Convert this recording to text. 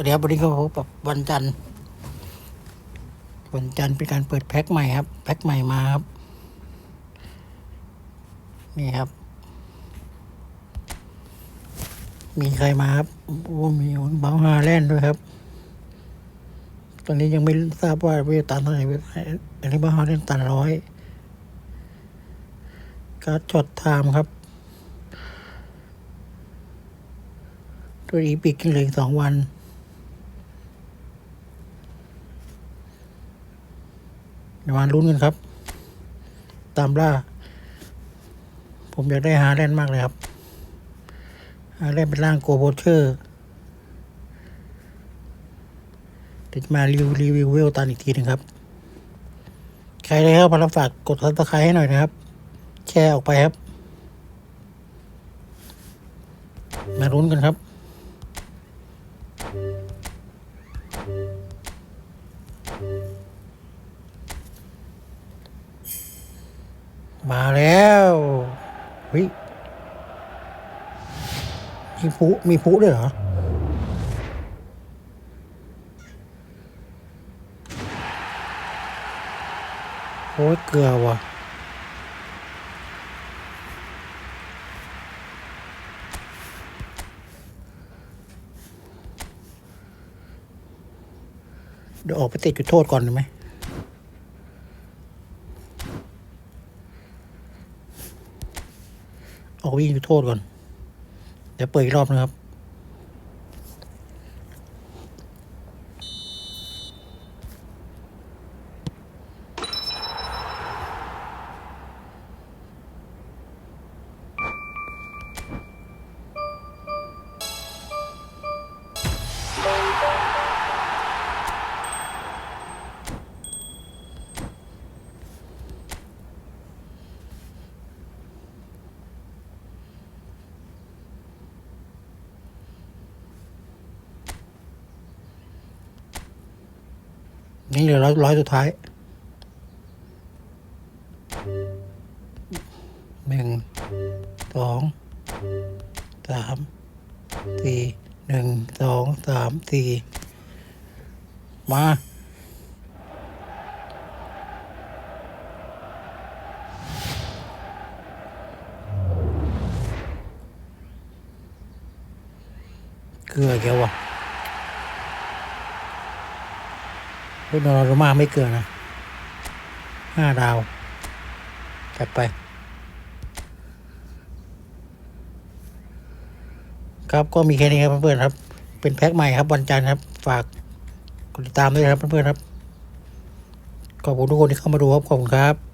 วัสดีครับวันนี้ก็พบกับวันจันทร์วันจันทร์เป็นการเปิดแพ็คใหม่ครับ แพ็คใหม่มาครับ นี่ครับ มีใครมาครับโอ้มีบาฮาแลนด์ด้วยครับ ตอนนี้ยังไม่ทราบว่าเวตันเท่าไหร่เวลอันนี้บาฮาแลนด์ตันร้อยการ์ดตไทม์ครับ ตัวอีพิกเหลืออีกสองวัน เดี๋ย วมาลุ้นกันครับ ตามล่า ผมอยากได้ฮาแลนด์มากเลยครับฮาแลนด์เป็นร่างโกโบเชอร์ติดมารีวิวรีวิวเวลตันอีกทีหนึงครับ ใครเลยครับมาฝากกดซับสไครต์ให้หน่อยนะครับ แชร์ออกไปครับ มาลุ้นกันครับ มาแล้วเฮ้ยมีผู้มีผู้ด้วยเหรอโอ้ยเกลือว่ะเดี๋ยวออกไปติดจุดโทษก่อนได้ไหม ออกวิ่งจุดโทษก่อน เดี๋ยวเปิดอีกรอบนะครับ นี่เหลือร้อยร้อยสุดท้ายหนึ่งสองสามสี่หนึ่งสองสามสี่มาเกลือแกวะ เฮ้ยนอร์มาไม่เกินนะห้าดาวจัดไป ครับก็มีแค่นี้ครับเพื่อนๆครับ เป็นแพ็คใหม่ครับวันจันทร์ครับ ฝากกดติดตามด้วยครับเพื่อนๆครับ ขอบคุณทุกคนที่เข้ามาดูครับ ขอบคุณครับ